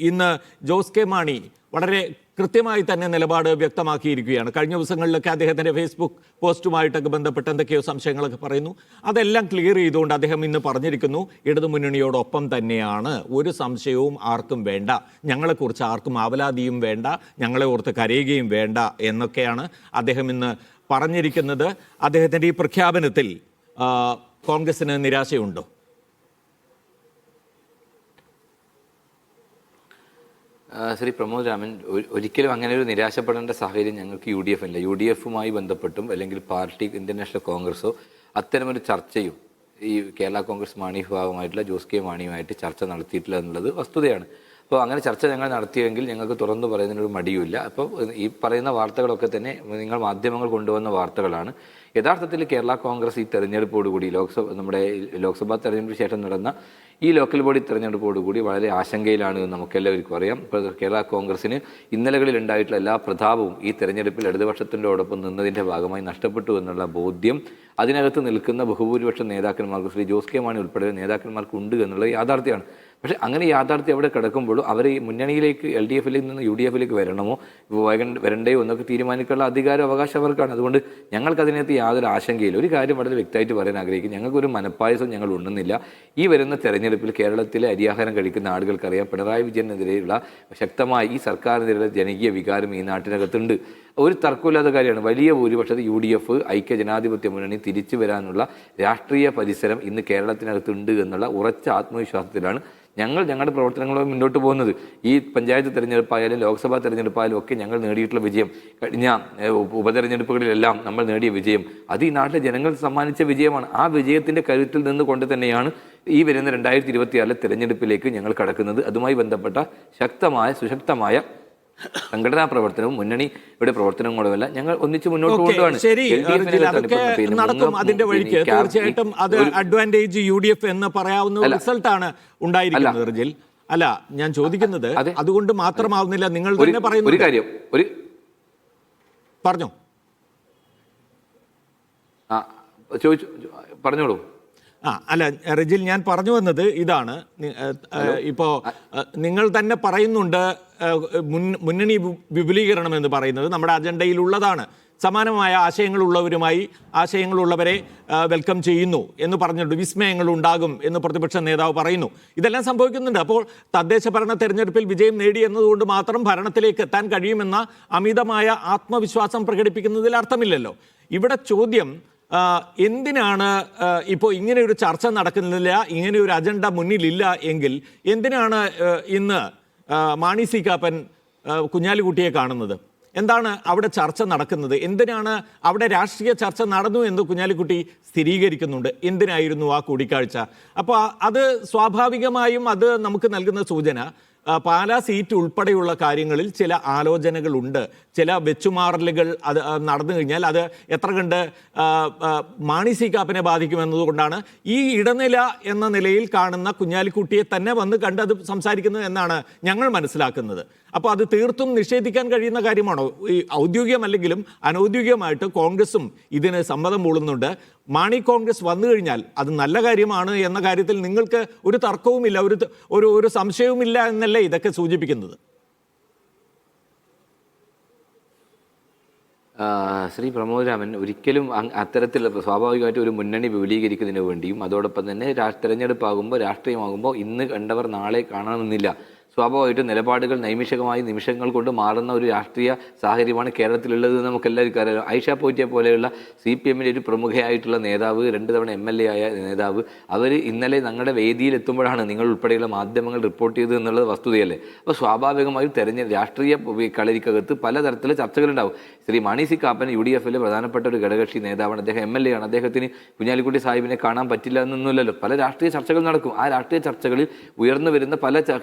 ഇന്ന് ജോസ് കെ മാണി വളരെ കൃത്യമായി തന്നെ നിലപാട് വ്യക്തമാക്കിയിരിക്കുകയാണ്. കഴിഞ്ഞ ദിവസങ്ങളിലൊക്കെ അദ്ദേഹത്തിന്റെ ഫേസ്ബുക്ക് പോസ്റ്റുമായിട്ടൊക്കെ ബന്ധപ്പെട്ട് എന്തൊക്കെയോ സംശയങ്ങളൊക്കെ പറയുന്നു. അതെല്ലാം ക്ലിയർ ചെയ്തുകൊണ്ട് അദ്ദേഹം ഇന്ന് പറഞ്ഞിരിക്കുന്നു ഇടതുമുന്നണിയോടൊപ്പം തന്നെയാണ്. ഒരു സംശയവും ആർക്കും വേണ്ട. ഞങ്ങളെക്കുറിച്ച് ആർക്കും ആവലാതിയും വേണ്ട. ഞങ്ങളെ ഓർത്ത് കരയുകയും വേണ്ട എന്നൊക്കെയാണ് അദ്ദേഹം ഇന്ന് പറഞ്ഞിരിക്കുന്നത്. അദ്ദേഹത്തിന്റെ ഈ പ്രഖ്യാപനത്തിൽ കോൺഗ്രസിന് നിരാശയുണ്ടോ? ശ്രീ പ്രമോദ് രാമൻ ഒരിക്കലും അങ്ങനെ ഒരു നിരാശപ്പെടേണ്ട സാഹചര്യം ഞങ്ങൾക്ക് യു ഡി എഫ് ഇല്ല. യു ഡി എഫുമായി ബന്ധപ്പെട്ടും അല്ലെങ്കിൽ പാർട്ടി ഇന്ത്യൻ നാഷണൽ കോൺഗ്രസോ അത്തരമൊരു ചർച്ചയും ഈ കേരള കോൺഗ്രസ് മാണി വിഭാഗമായിട്ടുള്ള ജോസ് കെ മാണിയുമായിട്ട് ചർച്ച നടത്തിയിട്ടില്ല എന്നുള്ളത് വസ്തുതയാണ്. അപ്പോൾ അങ്ങനെ ചർച്ച ഞങ്ങൾ നടത്തിയെങ്കിൽ ഞങ്ങൾക്ക് തുറന്നു പറയുന്നതിനൊരു മടിയുമില്ല. അപ്പോൾ ഈ പറയുന്ന വാർത്തകളൊക്കെ തന്നെ നിങ്ങൾ മാധ്യമങ്ങൾ കൊണ്ടുവന്ന വാർത്തകളാണ്. യഥാർത്ഥത്തിൽ കേരള കോൺഗ്രസ് ഈ തെരഞ്ഞെടുപ്പോടുകൂടി ലോക്സഭ നമ്മുടെ ലോക്സഭാ തെരഞ്ഞെടുപ്പിന് ശേഷം നടന്ന ഈ ലോക്കൽ ബോഡി തെരഞ്ഞെടുപ്പോടുകൂടി വളരെ ആശങ്കയിലാണ് എന്ന് നമുക്കെല്ലാവർക്കും അറിയാം. കേരള കോൺഗ്രസിന് ഇന്നലകളിൽ ഉണ്ടായിട്ടുള്ള എല്ലാ പ്രതാപവും ഈ തെരഞ്ഞെടുപ്പിൽ ഇടതുപക്ഷത്തിന്റെയോടൊപ്പം നിന്നതിന്റെ ഭാഗമായി നഷ്ടപ്പെട്ടു എന്നുള്ള ബോധ്യം അതിനകത്ത് നിൽക്കുന്ന ബഹുഭൂരിപക്ഷം നേതാക്കന്മാർക്ക് ശ്രീ ജോസ് കെ മാണി ഉൾപ്പെടെ നേതാക്കന്മാർക്ക് ഉണ്ട് എന്നുള്ളത് യാഥാർത്ഥ്യമാണ്. പക്ഷേ അങ്ങനെ യാഥാർത്ഥ്യം അവിടെ കിടക്കുമ്പോഴും അവർ ഈ മുന്നണിയിലേക്ക് എൽ ഡി എഫിൽ നിന്ന് യു ഡി എഫിലേക്ക് വരണമോ? വരണ്ട- വരണ്ടയോ എന്നൊക്കെ തീരുമാനിക്കാനുള്ള അധികാരം അവകാശം അവർക്കാണ്. അതുകൊണ്ട് ഞങ്ങൾക്ക് അതിനകത്ത് യാതൊരു ആശങ്കയില്ല. ഒരു കാര്യം വളരെ വ്യക്തമായിട്ട് പറയാൻ ആഗ്രഹിക്കും ഞങ്ങൾക്കൊരു മനപ്പായസം ഞങ്ങൾ ഉണ്ണുന്നില്ല. ഈ വരുന്ന തെരഞ്ഞെടുപ്പിൽ കേരളത്തിലെ അരിയാഹാരം കഴിക്കുന്ന ആളുകൾക്കറിയാം പിണറായി വിജയനെതിരെയുള്ള ശക്തമായ ഈ സർക്കാരിനെതിരെയുള്ള ജനകീയ വികാരം ഈ നാട്ടിനകത്തുണ്ട്. ഒരു തർക്കമില്ലാത്ത കാര്യമാണ്. വലിയ ഭൂരിപക്ഷത്തിൽ യു ഡി എഫ് ഐക്യ ജനാധിപത്യ മുന്നണി തിരിച്ചു വരാനുള്ള രാഷ്ട്രീയ പരിസരം ഇന്ന് കേരളത്തിനകത്തുണ്ട് എന്നുള്ള ഉറച്ച ആത്മവിശ്വാസത്തിലാണ് ഞങ്ങൾ ഞങ്ങളുടെ പ്രവർത്തനങ്ങളുമായി മുന്നോട്ട് പോകുന്നത്. ഈ പഞ്ചായത്ത് തെരഞ്ഞെടുപ്പായാലും ലോക്സഭാ തെരഞ്ഞെടുപ്പായാലും ഒക്കെ ഞങ്ങൾ നേടിയിട്ടുള്ള വിജയം. കഴിഞ്ഞ ഉപതെരഞ്ഞെടുപ്പുകളിലെല്ലാം നമ്മൾ നേടിയ വിജയം. അത് ഈ നാട്ടിലെ ജനങ്ങൾ സമ്മാനിച്ച വിജയമാണ്. ആ വിജയത്തിന്റെ കരുത്തിൽ നിന്ന് കൊണ്ട് തന്നെയാണ് ഈ വരുന്ന രണ്ടായിരത്തി ഇരുപത്തിയാറിലെ തെരഞ്ഞെടുപ്പിലേക്ക് ഞങ്ങൾ കടക്കുന്നത്. അതുമായി ബന്ധപ്പെട്ട ശക്തമായ സുശക്തമായ സംഘടനാ പ്രവർത്തനവും മുന്നണി മുന്നണിയുടെ പ്രവർത്തനങ്ങളുമെല്ലാം ഞങ്ങൾ ഒന്നിച്ച് മുന്നോട്ട് കൊണ്ടുപോകണം നടക്കും അതിന്റെ വഴിക്ക്. തീർച്ചയായിട്ടും അത് അഡ്വാന്റേജ് യു ഡി എഫ് എന്ന് പറയാവുന്ന. റിസൾട്ടാണ് ഉണ്ടായിരിക്കുന്നത് റിജിൽ. അല്ല ഞാൻ ചോദിക്കുന്നത് അതെ. അതുകൊണ്ട് മാത്രമാവുന്നില്ല. നിങ്ങൾ തന്നെ പറയുന്നു ഒരു കാര്യം ഒരു പറഞ്ഞോ. ചോദിച്ചു പറഞ്ഞോളൂ. ആ അല്ല റിജിൽ ഞാൻ പറഞ്ഞു വന്നത് ഇതാണ്. നി- ഏ, ഏ, ഇപ്പോ നിങ്ങൾ തന്നെ പറയുന്നുണ്ട് മുന്നണി വിപുലീകരണം എന്ന് പറയുന്നത് നമ്മുടെ അജണ്ടയിലുള്ളതാണ്. സമാനമായ ആശയങ്ങളുള്ളവരുമായി ആശയങ്ങളുള്ളവരെ വെൽക്കം ചെയ്യുന്നു എന്ന് പറഞ്ഞിട്ടുണ്ട്. വിസ്മയങ്ങൾ ഉണ്ടാകും എന്ന് പ്രതിപക്ഷ നേതാവ് പറയുന്നു. ഇതെല്ലാം സംഭവിക്കുന്നുണ്ട്. അപ്പോൾ തദ്ദേശ ഭരണ തെരഞ്ഞെടുപ്പിൽ വിജയം നേടി എന്നതുകൊണ്ട് മാത്രം ഭരണത്തിലേക്ക് എത്താൻ കഴിയുമെന്ന അമിതമായ ആത്മവിശ്വാസം പ്രകടിപ്പിക്കുന്നതിൽ അർത്ഥമില്ലല്ലോ. ഇവിടെ ചോദ്യം എന്തിനാണ് ഇപ്പോൾ ഇങ്ങനെ ഒരു ചർച്ച നടക്കുന്നില്ല ഇങ്ങനെ ഒരു അജണ്ട മുന്നിലില്ല എങ്കിൽ എന്തിനാണ് ഇന്ന് മാണി സി കാപ്പൻ കുഞ്ഞാലിക്കുട്ടിയെ കാണുന്നത്? എന്താണ് അവിടെ ചർച്ച നടക്കുന്നത്? എന്തിനാണ് അവിടെ രാഷ്ട്രീയ ചർച്ച നടന്നു എന്ന് കുഞ്ഞാലിക്കുട്ടി സ്ഥിരീകരിക്കുന്നുണ്ട്? എന്തിനായിരുന്നു ആ കൂടിക്കാഴ്ച? അപ്പോൾ അത് സ്വാഭാവികമായും അത് നമുക്ക് നൽകുന്ന സൂചന പാലാ സീറ്റ് ഉൾപ്പെടെയുള്ള കാര്യങ്ങളിൽ ചില ആലോചനകളുണ്ട്. ചില വെച്ചുമാറലുകൾ അത് നടന്നു കഴിഞ്ഞാൽ അത് എത്ര കണ്ട് മാണി സി കാപ്പിനെ ബാധിക്കുമെന്നതുകൊണ്ടാണ് ഈ ഇടനില എന്ന നിലയിൽ കാണുന്ന കുഞ്ഞാലിക്കുട്ടിയെ തന്നെ വന്ന് കണ്ട് അത് സംസാരിക്കുന്നത് എന്നാണ് ഞങ്ങൾ മനസ്സിലാക്കുന്നത്. അപ്പോൾ അത് തീർത്തും നിഷേധിക്കാൻ കഴിയുന്ന കാര്യമാണോ? ഈ ഔദ്യോഗികമല്ലെങ്കിലും അനൗദ്യോഗികമായിട്ട് കോൺഗ്രസും ഇതിന് സമ്മതം മൂളുന്നുണ്ട്. മാണി കോൺഗ്രസ് വന്നു കഴിഞ്ഞാൽ അത് നല്ല കാര്യമാണ് എന്ന കാര്യത്തിൽ നിങ്ങൾക്ക് ഒരു തർക്കവുമില്ല ഒരു ഒരു ഒരു സംശയവുമില്ല എന്നല്ലേ ഇതൊക്കെ സൂചിപ്പിക്കുന്നത്? ശ്രീ പ്രമോദ് രാമൻ ഒരിക്കലും അത്തരത്തിലുള്ള സ്വാഭാവികമായിട്ട് ഒരു മുന്നണി വിപുലീകരിക്കുന്നതിന് വേണ്ടിയും അതോടൊപ്പം തന്നെ തെരഞ്ഞെടുപ്പാകുമ്പോൾ രാഷ്ട്രീയമാകുമ്പോൾ ഇന്ന് കണ്ടവർ നാളെ കാണണമെന്നില്ല സ്വാഭാവികമായിട്ടും നിലപാടുകൾ നൈമിഷകമായി നിമിഷങ്ങൾ കൊണ്ട് മാറുന്ന ഒരു രാഷ്ട്രീയ സാഹചര്യമാണ് കേരളത്തിലുള്ളത് എന്ന് നമുക്ക് എല്ലാവർക്കും അറിയാം ഐഷ പോറ്റിയെ പോലെയുള്ള സി പി എമ്മിന്റെ ഒരു പ്രമുഖയായിട്ടുള്ള നേതാവ് രണ്ട് തവണ എം എൽ എ ആയ നേതാവ് അവർ ഇന്നലെ ഞങ്ങളുടെ വേദിയിൽ എത്തുമ്പോഴാണ് നിങ്ങൾ ഉൾപ്പെടെയുള്ള മാധ്യമങ്ങൾ റിപ്പോർട്ട് ചെയ്തത് എന്നുള്ളത് വസ്തുതയല്ലേ? അപ്പോൾ സ്വാഭാവികമായും തെരഞ്ഞ രാഷ്ട്രീയ കളരിക്കകത്ത് പലതരത്തിലുള്ള ചർച്ചകളുണ്ടാവും. Shri Mani C Kappan U D എഫിലെ പ്രധാനപ്പെട്ട ഒരു ഘടകക്ഷി നേതാവാണ്. അദ്ദേഹം എം എൽ എ ആണ് അദ്ദേഹത്തിന് കുഞ്ഞാലിക്കുട്ടി സാഹിബിനെ കാണാൻ പറ്റില്ല എന്നൊന്നുമില്ലല്ലോ. പല രാഷ്ട്രീയ ചർച്ചകൾ നടക്കും. ആ രാഷ്ട്രീയ ചർച്ചകളിൽ ഉയർന്നു വരുന്ന പല ച-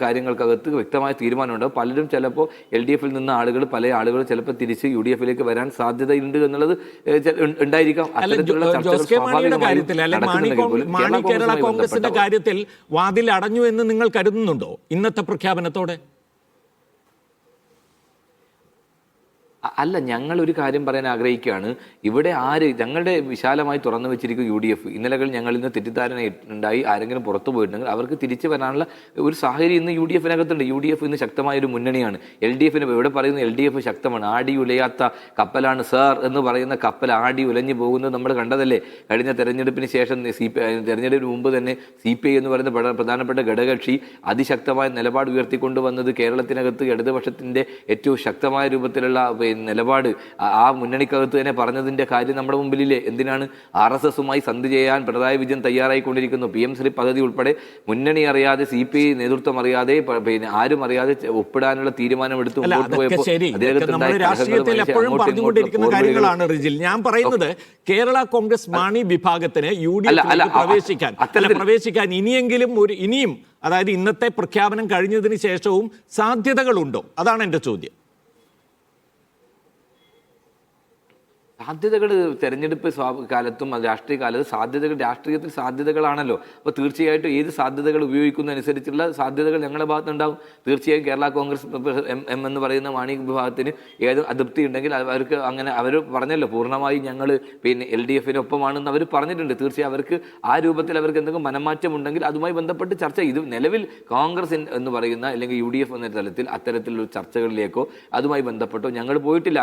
കാര്യങ്ങൾക്കകത്ത് വ്യക്തമായ തീരുമാനമുണ്ട്. പലരും ചിലപ്പോൾ എൽ ഡി എഫിൽ നിന്ന് ആളുകൾ പല ആളുകൾ ചിലപ്പോൾ തിരിച്ച് യു ഡി എഫിലേക്ക് വരാൻ സാധ്യതയുണ്ട് എന്നുള്ളത് ഉണ്ടായിരിക്കാം. കോൺഗ്രസിന്റെ കാര്യത്തിൽ വാതിൽ അടഞ്ഞു എന്ന് നിങ്ങൾ കരുതുന്നുണ്ടോ? ഇന്നത്തെ പ്രഖ്യാപനത്തോടെ? അല്ല ഞങ്ങൾ ഒരു കാര്യം പറയാൻ ആഗ്രഹിക്കുകയാണ്. ഇവിടെ ആര് ഞങ്ങളുടെ വിശാലമായി തുറന്നു വെച്ചിരിക്കും യു ഡി എഫ് ഇന്നലകൾ ഞങ്ങളിൽ നിന്ന് തെറ്റിദ്ധാരണ ഉണ്ടായി ആരെങ്കിലും പുറത്തു പോയിട്ടുണ്ടെങ്കിൽ അവർക്ക് തിരിച്ചു വരാനുള്ള ഒരു സാഹചര്യം ഇന്ന് യു ഡി എഫിനകത്തുണ്ട്. യു ഡി എഫ് ഇന്ന് ശക്തമായ ഒരു മുന്നണിയാണ്. എൽ ഡി എഫിന് ഇവിടെ പറയുന്ന? എൽ ഡി എഫ് ശക്തമാണ്. ആടി ഉലയാത്ത കപ്പലാണ് സാർ എന്ന് പറയുന്ന കപ്പൽ ആടി ഉലഞ്ഞു പോകുന്നത് നമ്മൾ കണ്ടതല്ലേ? കഴിഞ്ഞ തെരഞ്ഞെടുപ്പിന് ശേഷം സി പി തെരഞ്ഞെടുപ്പിന് മുമ്പ് തന്നെ സി പി ഐ എന്ന് പറയുന്ന പ്രധാ- പ്രധാനപ്പെട്ട ഘടകകക്ഷി അതിശക്തമായ നിലപാട് ഉയർത്തിക്കൊണ്ടുവന്നത് കേരളത്തിനകത്ത് ഇടതുപക്ഷത്തിന്റെ ഏറ്റവും ശക്തമായ രൂപത്തിലുള്ള നിലപാട്. ആ- മുന്നണിക്കകത്ത് തന്നെ പറഞ്ഞതിന്റെ കാര്യം നമ്മുടെ മുമ്പിലില്ലേ? എന്തിനാണ് ആർ എസ് എസുമായി സന്ധി ചെയ്യാൻ പിണറായി വിജയൻ തയ്യാറായിക്കൊണ്ടിരിക്കുന്നു? പി എം ശ്രീ പദ്ധതി ഉൾപ്പെടെ മുന്നണി അറിയാതെ സി പി ഐ നേതൃത്വം അറിയാതെ പിന്നെ ആരും അറിയാതെ ഒപ്പിടാനുള്ള തീരുമാനമെടുത്ത് മുമ്പോട്ട് പോയപ്പോൾ അദ്ദേഹത്തിന് റിജിൽ. ഞാൻ പറയുന്നത് കേരള കോൺഗ്രസ് മാണി വിഭാഗത്തിന് യു ഡി അ- പ്രവേശിക്കാൻ പ്രവേശിക്കാൻ ഇനിയെങ്കിലും ഒരു ഇനിയും അതായത് ഇന്നത്തെ പ്രഖ്യാപനം കഴിഞ്ഞതിന് ശേഷവും സാധ്യതകളുണ്ടോ? അതാണ് എന്റെ ചോദ്യം. സാധ്യതകൾ തെരഞ്ഞെടുപ്പ് കാലത്തും രാഷ്ട്രീയ കാലത്ത് സാധ്യതകൾ രാഷ്ട്രീയത്തിൽ സാധ്യതകളാണല്ലോ. അപ്പോൾ തീർച്ചയായിട്ടും ഏത് സാധ്യതകൾ ഉപയോഗിക്കുന്നതനുസരിച്ചുള്ള സാധ്യതകൾ ഞങ്ങളുടെ ഭാഗത്തുണ്ടാവും. തീർച്ചയായും കേരള കോൺഗ്രസ് എം എം എന്ന് പറയുന്ന മാണി വിഭാഗത്തിന് ഏത് അതൃപ്തി ഉണ്ടെങ്കിൽ അവർക്ക് അങ്ങനെ അവർ പറഞ്ഞല്ലോ. പൂർണമായും ഞങ്ങൾ പിന്നെ എൽ ഡി എഫിനൊപ്പമാണെന്ന് അവർ പറഞ്ഞിട്ടുണ്ട്. തീർച്ചയായും അവർക്ക് ആ രൂപത്തിൽ അവർക്ക് എന്തെങ്കിലും മനമാറ്റം ഉണ്ടെങ്കിൽ അതുമായി ബന്ധപ്പെട്ട് ചർച്ച. ഇത് നിലവിൽ കോൺഗ്രസ് എന്ന് പറയുന്ന അല്ലെങ്കിൽ യു ഡി എഫ് എന്ന തലത്തിൽ അത്തരത്തിലുള്ള ചർച്ചകളിലേക്കോ അതുമായി ബന്ധപ്പെട്ടോ ഞങ്ങൾ പോയിട്ടില്ല.